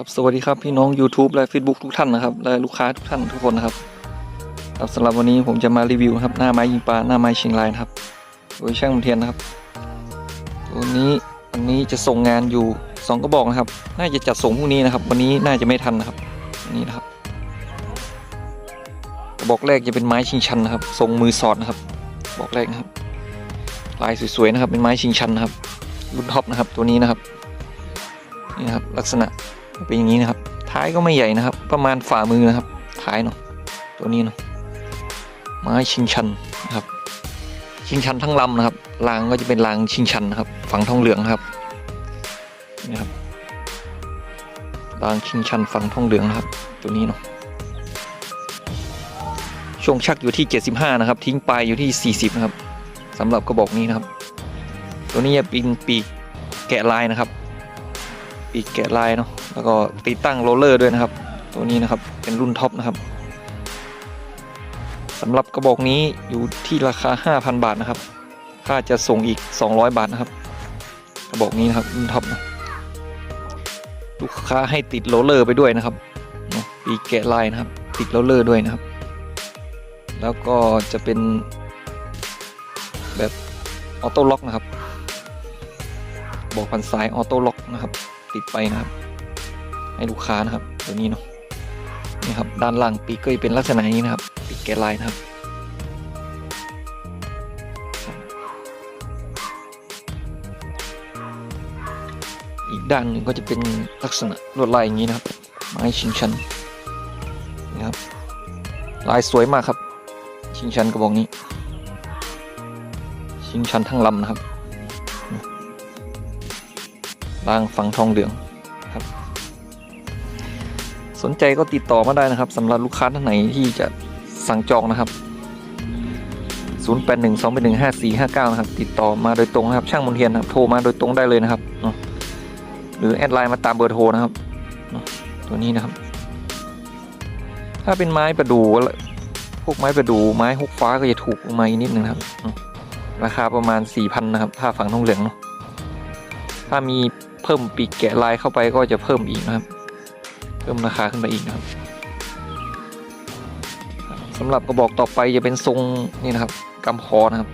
ครับสวัสดีครับพี่น้อง YouTube และ Facebook ทุกท่านนะครับและลูกค้าทุกท่านทุกคนนะครับครับสำหรับวันนี้ผมจะมารีวิวครับหน้าไม้ยิงปลาหน้าไม้เชียงรายนะครับโดยช่างมนเทียนนะครับตัวนี้วันนี้จะส่งงานอยู่สองกระบอกนะครับ น่าจะจัดส่งพรุ่งนี้นะครับ วันนี้น่าจะไม่ทันนะครับนี่นะครับ กระบอกแรกจะเป็นไม้ชิงชันนะครับ ทรงมือสอดนะครับบอกแรกนะครับ ลายสวยๆนะครับ เป็นไม้ชิงชันนะครับรุ่นท็อปนะครับตัวนี้นะครับนี่นะครับลักษณะ เป็นอย่างนี้นะครับ ท้ายก็ไม่ใหญ่นะครับ ประมาณฝ่ามือนะครับ ท้ายเนาะตัวนี้เนาะไม้ชิงชันนะครับ ชิงชันทั้งลำนะครับรางก็จะเป็นรางชิงชันนะครับฝั่งทองเหลืองครับนี่นะครับรางชิงชันฝั่งทองเหลืองนะครับ ตัวนี้เนาะช่วงชักอยู่ที่ 75 นะครับ ทิ้งปลายอยู่ที่ 40 นะครับสำหรับกระบอกนี้นะครับ ตัวนี้จะเป็นปีกแกะลายนะครับ ปีกแกะลายเนาะ แล้วก็ติดตั้งโรลเลอร์ด้วยนะครับ ตัวนี้นะครับเป็นรุ่นท็อปนะครับสำหรับกระบอกนี้อยู่ที่ราคา 5,000 บาทนะครับ ค่าจะส่งอีก 200 บาทนะครับ กระบอกนี้นะครับรุ่นท็อปนะลูกค้าให้ติดโรลเลอร์ไปด้วยนะครับปีแกะลายนะครับ ติดโรลเลอร์ด้วยนะครับ แล้วก็จะเป็นแบบออโต้ล็อกนะครับ บอกพันสายออโต้ล็อกนะครับ ติดไปนะครับ ให้ลูกค้านะครับตัวนี้เนาะนี่ครับด้านล่างปีกก็จะเป็นลักษณะนี้นะครับปีกแกะลายนะครับอีกด้านหนึ่งก็จะเป็นลักษณะลวดลายอย่างนี้นะครับ ไม้ชิงชันนี่ครับลายสวยมากครับ ชิงชันกระบอกนี้ ชิงชันทั้งลำนะครับรางฝังทองเหลืองครับ สนใจก็ติดต่อมาได้นะครับสำหรับลูกค้าท่านไหนที่จะสั่งจองนะครับ 0812815459 นะครับ ติดต่อมาโดยตรงนะครับ ช่างมนเทียนนะครับโทรมาโดยตรงได้เลยนะครับ หรือแอดไลน์มาตามเบอร์โทรนะครับ ตัวนี้นะครับ ถ้าเป็นไม้ประดู่พวกไม้ประดู่ไม้ฮกฟ้าก็จะถูกมาอีกนิดนึงนะครับ ราคาประมาณ 4,000นะครับ ถ้าฝั่งทองเหลืองเนาะถ้ามีเพิ่มปีกแกะลายเข้าไปก็จะเพิ่มอีกนะครับ พิ่มราคาขึ้นไปอีกนะครับสำหรับกระบอกต่อไปจะเป็นทรงนี่นะครับกำคอนะครับ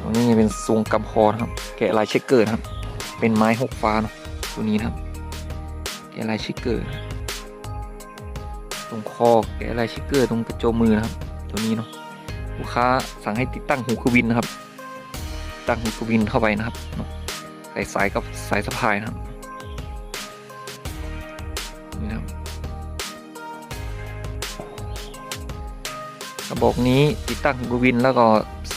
ตรงนี้จะเป็นทรงกำคอนะครับ แกะลายเช็คเกอร์นะครับ เป็นไม้หกฟ้าเนาะตัวนี้นะครับ แกะลายเช็คเกอร์ตรงคอแกะลายเช็คเกอร์ตรงกระโจมมือนะครับ ตัวนี้เนาะลูกค้าสั่งให้ติดตั้งหูควินนะครับ ตั้งหูควินเข้าไปนะครับใส่สายกับสายสะพายนะครับ ระบอกนี้ติดตั้งหูวิน แล้วก็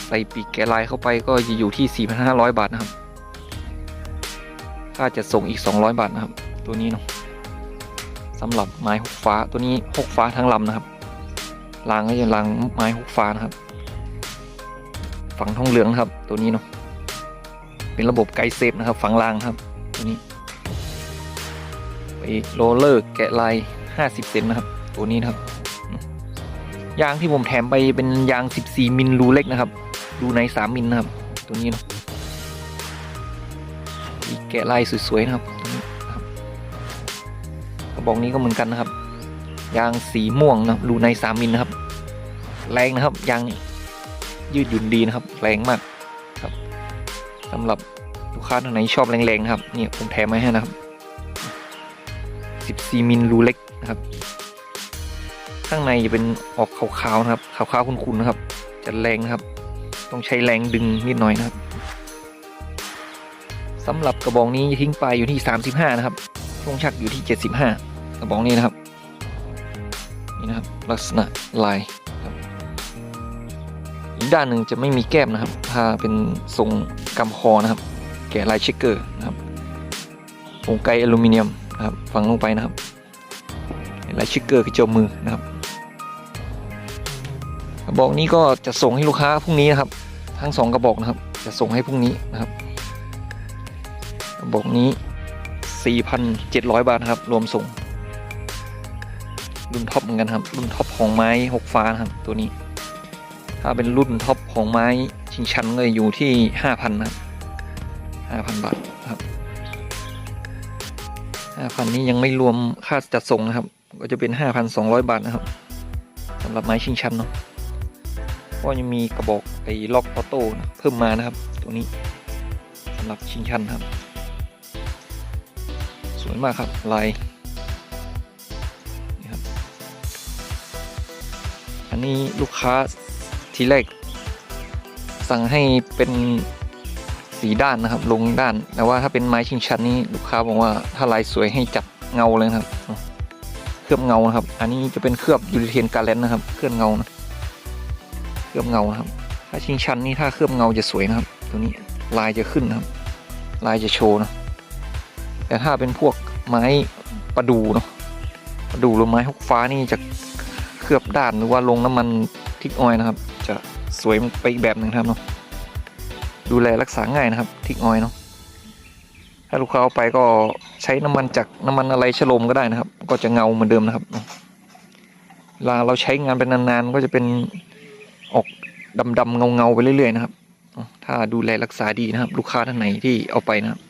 ใส่ปีกแกะลายเข้าไปก็จะอยู่ที่ 4,500 บาทนะครับ ค่าจะส่งอีก 200 บาทนะครับ ตัวนี้เนาะสำหรับไม้หกฟ้าตัวนี้หกฟ้าทั้งลำนะครับรางก็จะรางไม้หกฟ้านะครับ ฝั่งทองเหลืองนะครับ ตัวนี้เนาะเป็นระบบไกเซฟนะครับ ฝั่งรางครับ ตัวนี้ไปโรลเลอร์แกะลาย 50 เซนนะครับ ตัวนี้นะครับ ยางที่ผมแถมไปเป็นยาง 14 มิลรูเล็กนะครับรูใน 3 มิลนะครับ ตัวนี้นะอีกแกะลายสวยๆนะครับกระบอกนี้ก็เหมือนกันนะครับ ยางสีม่วงนะรูใน 3 มิลนะครับ แรงนะครับยางยืดหยุ่นดีนะครับ แรงมากครับสำหรับลูกค้าท่านไหนชอบแรงๆนะครับนี่ผมแถมมาให้นะครับ 14 มิลรูเล็กนะครับ ข้างในจะเป็นออกขาวๆนะครับขาวๆขุ่นๆนะครับ จะแรงนะครับ ต้องใช้แรงดึงนิดหน่อยนะครับสำหรับกระบอกนี้ทิ้งไปอยู่ที่ 35 นะครับ ช่วงชักอยู่ที่ 75 กระบอกนี้นะครับ นี่นะครับ ลักษณะลายอีกด้านหนึ่งจะไม่มีแก้มนะครับ ถ้าเป็นทรงกำคอนะครับ แกะลายเช็คเกอร์นะครับวงไกอลูมิเนียมนะครับ ฝังลงไปนะครับลายเช็คเกอร์กระจมือนะครับ กระบอกนี้ก็จะส่งให้ลูกค้าพรุ่งนี้นะครับ ทั้งสองกระบอกนะครับ จะส่งให้พรุ่งนี้นะครับกระบอกนี้ 4,700 บาทนะครับ รวมส่ง รุ่นท็อปเหมือนกันครับ รุ่นท็อปของไม้หกฟ้านะครับ ตัวนี้ ถ้าเป็นรุ่นท็อปของไม้ชิงชันก็อยู่ที่ 5,000นะครับ5,000 บาทครับห้าพันนี้ยังไม่รวมค่าจัดส่งนะครับ ก็จะเป็นห้าพันสองร้อยบาทนะครับสำหรับไม้ชิงชันเนาะ ก็ยังมีกระบอกไอ้ล็อกออโต้เพิ่มมานะครับ ตัวนี้สำหรับชิงชันครับ สวยมากครับลายนี่ครับอันนี้ลูกค้าทีแรก สั่งให้เป็นสีด้านนะครับ ลงด้าน แต่ว่าถ้าเป็นไม้ชิงชันนี้ลูกค้าบอกว่าถ้าลายสวยให้จับเงาเลยครับ เคลือบเงานะครับ อันนี้จะเป็นเคลือบยูริเทนการเลนนะครับ เคลือบเงานะ เคลือบเงานะครับ ถ้าชิงชันนี่ถ้าเคลือบเงาจะสวยนะครับ ตัวนี้ลายจะขึ้นนะครับ ลายจะโชว์นะ แต่ถ้าเป็นพวกไม้ประดูเนาะประดูหรือไม้ฮกฟ้านี่จะเคลือบด้านหรือว่าลงน้ำมันทิกออยนะครับ จะสวยไปอีกแบบหนึ่งครับเนาะดูแลรักษาง่ายนะครับทิกออยเนาะถ้าลูกค้าเอาไปก็ใช้น้ำมันจากน้ำมันอะไรฉโลมก็ได้นะครับ ก็จะเงาเหมือนเดิมนะครับเวลาเราใช้งานเป็นนานๆก็จะเป็น ออกดำๆเงาๆไปเรื่อยๆนะครับ ถ้าดูแลรักษาดีนะครับ ลูกค้าท่านไหนที่เอาไปนะครับ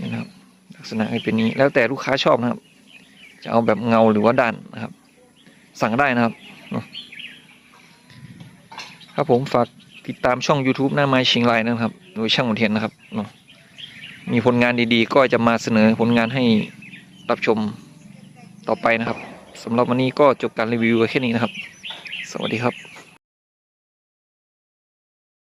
นี่นะครับ ลักษณะให้เป็นนี้แล้วแต่ลูกค้าชอบนะครับ จะเอาแบบเงาหรือว่าด้านนะครับ สั่งได้นะครับครับผมฝากติดตามช่อง YouTube หน้าไม้ชิงไลน์นะครับ โดยช่างหมุนเทียนนะครับ มีผลงานดีๆ ก็จะมาเสนอผลงานให้รับชมต่อไปนะครับสำหรับวันนี้ก็จบการรีวิวแค่นี้นะครับ สวัสดีครับ